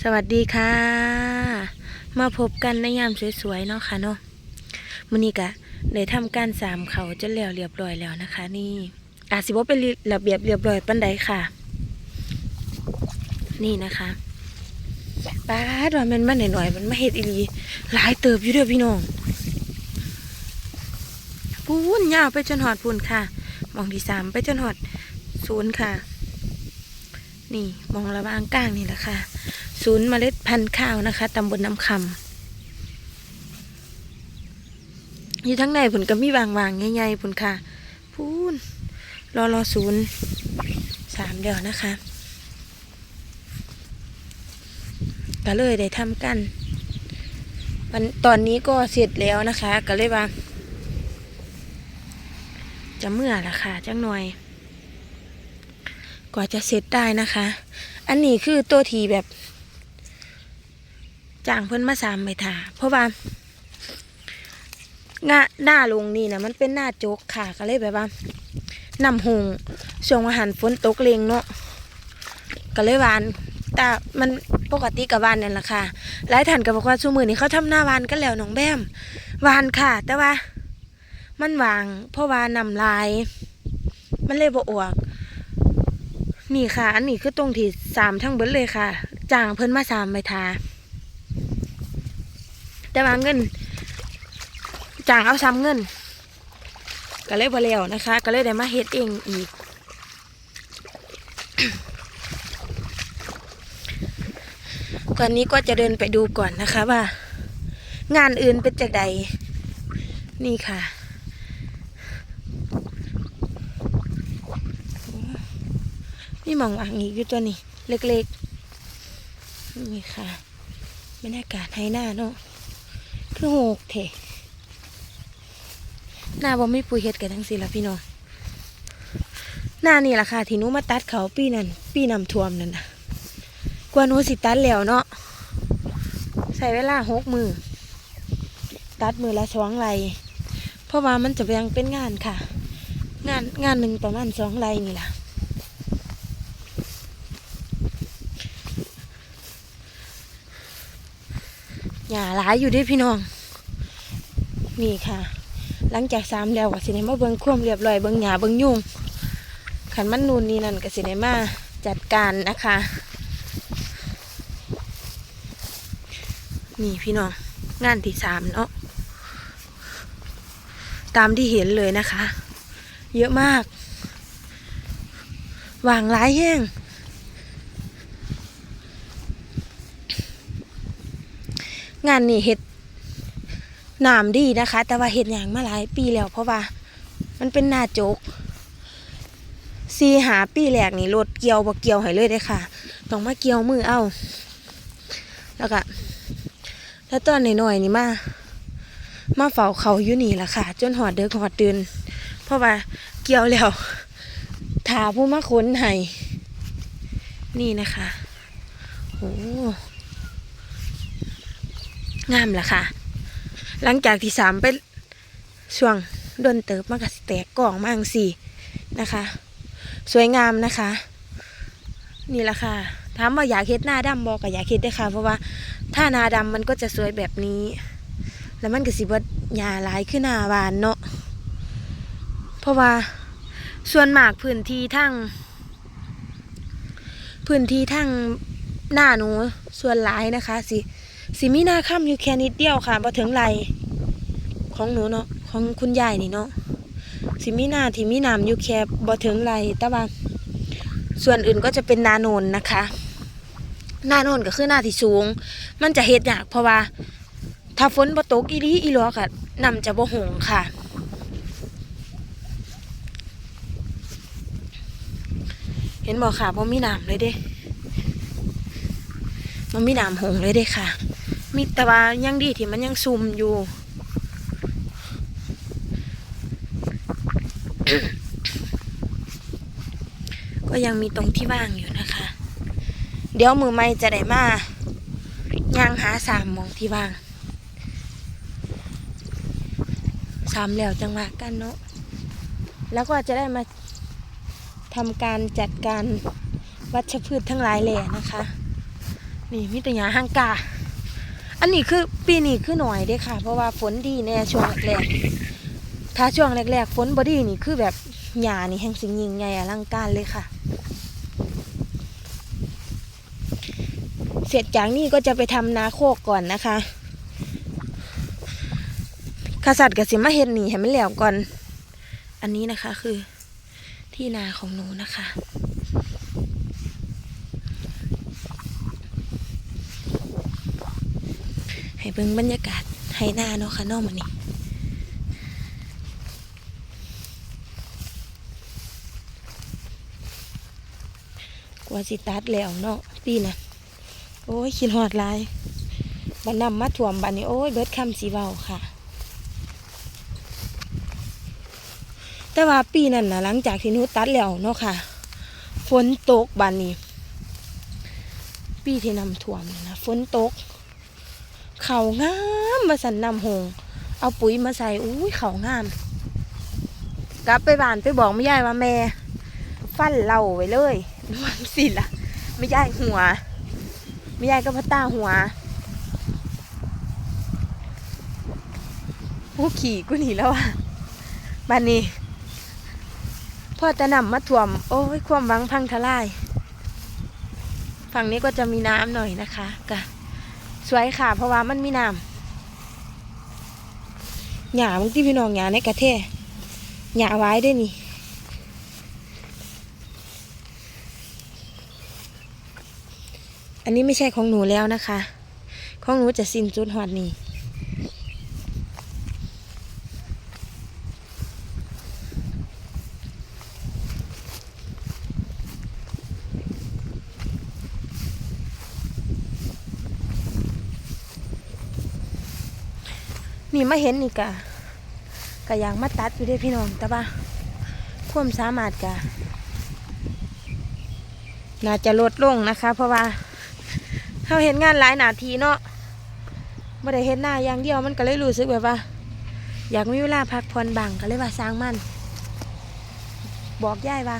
สวัสดีค่ะ มาพบกันในยามสวยๆเนาะค่ะเนาะมื้อนี้กะได้ทำการสามเขาจนแล้วเรียบร้อยแล้วนะคะ นี่อาจสิบ่เป็นระเบียบเรียบร้อยปานใดค่ะ นี่นะคะป้าดว่ามันมันหน่อยๆมันมาเฮ็ดอีหลีหลายเติบอยู่เด้อพี่น้องพูนยาวไปจนหอดพูนค่ะมองที่สามไปจนหอดศูนย์ค่ะ นี่มองระบางกลางนี่แหละค่ะ ศูนย์เมล็ดพันธุ์ข้าวนะคะตำบลน้ำคำอยู่ทั้งในผลก็มีวางวางๆใหญ่ๆผลค่ะ พูนรอรอศูนย์สามเดียวนะคะก็เลยได้ทำกันวันตอนนี้ก็เสร็จแล้วนะคะ ก็เลยว่า จะเมื่อละค่ะจังหน่อย กว่าจะเสร็จได้นะคะ อันนี้คือตัวทีแบบจ้างเพิ่นมาสามไม่ถาเพราะว่าหน้าหน้าลงนี่นะมันเป็นหน้าโจกค่ะก็เลยแบบว่านำหงช่วงอาหารฝนตกเลงเนาะก็เลยวานแต่มันปกติกับวานนั่นแหละค่ะหลายท่านก็บอกว่าชูมือนี้เขาทำหน้าวานกันแล้วน้องแบมวานค่ะ แต่ว่า มันวางเพราะว่านำลาย มันเลยบ่ออก นี่ค่ะ อันนี้คือตรงที่สามทั้งเบิดเลยค่ะจ้างเพิ่นมาสามไม่ทาแต่ว่าเงินจ้างเอาซ้ำเงิน ก็เลยบ่แล้วนะคะ ก็เลยได้มาเฮ็ดเองอีกตอนนี้ก็จะเดินไปดูก่อนนะคะว่า งานอื่นเป็นจากใดนี่ค่ะ นี่มองอ่างอีกอยู่ตัวนี้ เล็กๆ นี่ค่ะบรรยากาศให้หน้าเนาะคือโหกเถหน้าบ่ไม่ปุ๋ยเฮ็ดกันทั้งสิ้นละพี่น้องหน้านี่แหละค่ะ ที่นูมาตัดเขาปีนั้นปีน้ำท่วมนั่นนะกว่านูสิตัดแล้วเนาะใส่เวลาหกมือ ตัดมือละสองไรเพราะว่ามันจะยังเป็นงานค่ะ งานงานหนึ่งประมาณสองไรนี่แหละ หย่าหลายอยู่ด้วยพี่น้อง นี่ค่ะ หลังจากสามแล้วก็สิได้มาเบิ่งความเรียบร้อยเบิ่งหญ้าเบิ่งยุงขันมันนูนนี่นั่นก็สิได้มาจัดการนะคะ นี่พี่น้องงานที่สามเนาะตามที่เห็นเลยนะคะ เยอะมากวางหลายแห้ง งานนี่เห็ดหนามดีนะคะ แต่ว่าเห็ดอย่างมาหลายปีแล้ว เพราะว่ามันเป็นหน้าโจกซีหาปีแรกนี่รถเกี่ยวบ่เกี่ยวให้เลยได้ค่ะ ต้องมาเกี่ยวมือเอา แล้วก็แล้วตอนหน่อยๆนี่มา มาเฝ้าเขาอยู่นี่ละค่ะ จนหอดเดือกหอดเดือนเพราะว่าเกี่ยวแล้วถาผู้มาค้นให้นี่นะคะโอ้ งามละค่ะ หลังจากที่สามเป็นช่วงดนเติบมากกับแตกกล่องมากสี่นะคะ สวยงามนะคะ นี่แหละค่ะถามว่าอยากเฮ็ดหน้าดำบอกกับอยากเฮ็ดได้ค่ะ เพราะว่าถ้าหน้าดำมันก็จะสวยแบบนี้ แล้วมันก็สิบดหญ้าหลายขึ้นหน้าหวานเนาะเพราะว่าส่วนมากพื้นที่ทั้งพื้นที่ทั้งหน้าหนูส่วนหลายนะคะสิ สิมีนาค่ำอยู่แค่นิดเดียวค่ะพอถึงไหลของหนูเนาะของคุณยายนี่เนาะสิมีนาที่มีน้ำอยู่แค่บ่ถึงไหลแต่ว่าส่วนอื่นก็จะเป็นนาโนนนะคะนาโนนก็คือหน้าที่สูง มันจะเฮ็ดยากเพราะว่า ถ้าฝนบ่ตกอีหลีอีลอค่ะน้ำจะบ่หงค่ะ เห็นบ่ค่ะบ่มีน้ำเลยเด้มันมีน้ำหงเลยเด้ค่ะ มีแต่ว่ายังดีที่มันยังซุ่มอยู่ ก็ยังมีตรงที่ว่างอยู่นะคะ เดี๋ยวมือไม่จะได้มาย่างหาสามมองที่ว่างสามแล้วจังหวะกันเนาะแล้วก็จะได้มาทำการจัดการวัชพืชทั้งหลายแหล่นะคะ นี่มีแต่หญ้าหางกา อันนี้คือปีนี้คือหน่อยเด้ค่ะ เพราะว่าฝนดีแน่ช่วงแรกๆถ้าช่วงแรกๆฝนบดีนี่คือแบบหญ้านี่แห่งสิงยิงใหญ่อลังการเลยค่ะ เสร็จจากนี้ก็จะไปทำนาโคกก่อนนะคะขสัตว์กับสิมาเฮ็ดหนีให้มันแล้วก่อน อันนี้นะคะคือที่นาของหนูนะคะ ให้ เบิ่งบรรยากาศให้หน้าเนาะค่ะนอกมานี่กว่าสิตัดแล้วเนาะปีน่ะโอ้ยคิดหอดลายบันนำมาถ่วมบันนี้โอ้ยเบิดคำสีเบาค่ะ แต่ว่าปีนั้นนะหลังจากที่หนูตัดแล้วเนาะค่ะฝนตกบันนี้ ปีที่นำถ่วมนะฝนตก เขางามมาสันนำหง เอาปุ๋ยมาใส่อุ้ยเขางาม กลับไปบ้านไปบอกไม่ยายว่าแม่ ฟันเราไว้เลยมันสิละไม่ยายหัว ไม่ยายก็พัตตาหัวผู้ขี่กูหนีแล้วอะบ้านนี้พ่อจะนำมาถ่วม โอ้ยความวังพังทลาย ฝั่งนี้ก็จะมีน้ำหน่อยนะคะกะ สวยค่ะ เพราะว่ามันมีน้ำหญ้าบางที่พี่น้องหญ้าในกระเทหญ้าไว้ได้นี่อันนี้ไม่ใช่ของหนูแล้วนะคะ ของหนูจะสิ้นจุดหอดนี่ นี่มาเห็นนี่กะกะอยางมาตัดอยู่ด้วยพี่น้องแต่ว่าความสามารถกะน่าจะลดลงนะคะ เพราะว่าเขาเห็นงานหลายหนาทีเนาะไม่ได้เห็นหน้าอย่างเดียวมันก็เลยรู้สึกแบบว่า อยากมีเวลาพักผ่อนบ้างก็เลยว่าสร้างมัน บอกยายว่า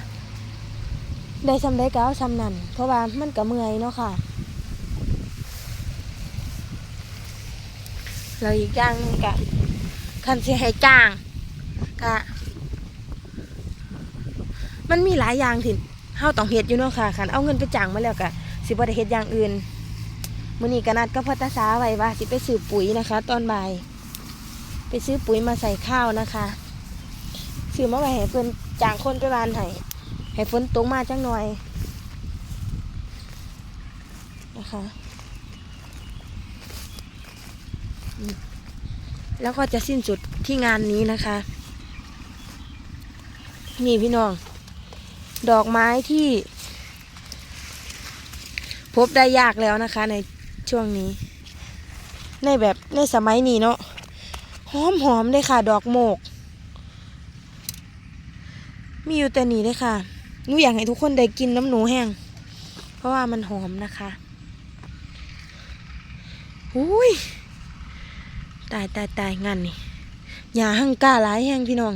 ได้สำได้ก็เอาสำนั่นเพราะว่ามันก็เมื่อยเนาะค่ะ แล้วอีกอย่างหนึงกะคันสิให้จ้างกะมันมีหลายอย่างที่เฮาต้องเฮ็ดอยู่เนาะค่ะคันเอาเงินไปจ้างมาแล้วก็สิบ่ได้เฮ็ดอย่างอื่นมื้อนี้ก็นัดกับพ่อตาสาไว้ว่าสิไปซื้อปุ๋ยนะคะ ตอนบ่าย ไปซื้อปุ๋ยมาใส่ข้าวนะคะซื้อมาไว้ให้เพิ่นจ้างคนไปหวานให้ให้ฝนตกมาจังหน่อยนะคะอืม แล้วก็จะสิ้นสุดที่งานนี้นะคะ นี่พี่น้อง ดอกไม้ที่ พบได้ยากแล้วนะคะ ในช่วงนี้ ในแบบในสมัยนี้เนาะหอมหอมเลยค่ะ ดอกโมก มีอยู่แต่นี้เลยค่ะหนูอยากให้ทุกคนได้กินน้ำหนูแห้ง เพราะว่ามันหอมนะคะอุ้ย ตายตายตายงานนี่หญ้าหั่งกล้าหลายแห้งพี่น้อง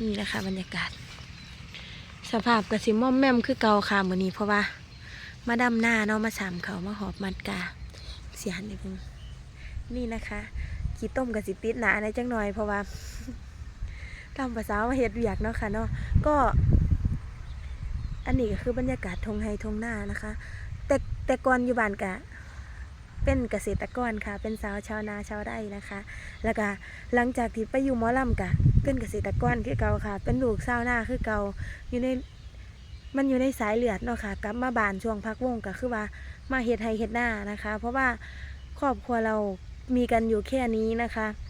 นี่นะคะบรรยากาศ สภาพกระสิม่อมแม่มคือเก่าค่ะมือนี้เพราะว่า มาดำหน้าเนาะมาสามเขามาหอบมัดกาเสียหันเลยพิ่งนี่นะคะขี้ต้มกับสิติดหนาในจังหน่อยเพราะว่าตามภาษาว่าเฮ็ดเวียกเนาะค่ะเนาะก็ อันนี้ก็คือบรรยากาศทงไฮทงหน้านะคะ แต่แต่ก่อนอยู่บ้านกะ เป็นเกษตรกรค่ะ เป็นสาวชาวนาชาวไร่นะคะ แล้วก็หลังจากที่ไปอยู่หมอลำกะ เป็นเกษตรกรคือเก่าค่ะ เป็นลูกชาวนาคือเก่าอยู่ในมันอยู่ในสายเลือดเนาะค่ะกลับมาบ้านช่วงพักวงก็คือว่ามาเฮ็ดไฮเฮ็ดหน้านะคะ เพราะว่าครอบครัวเรามีกันอยู่แค่นี้นะคะ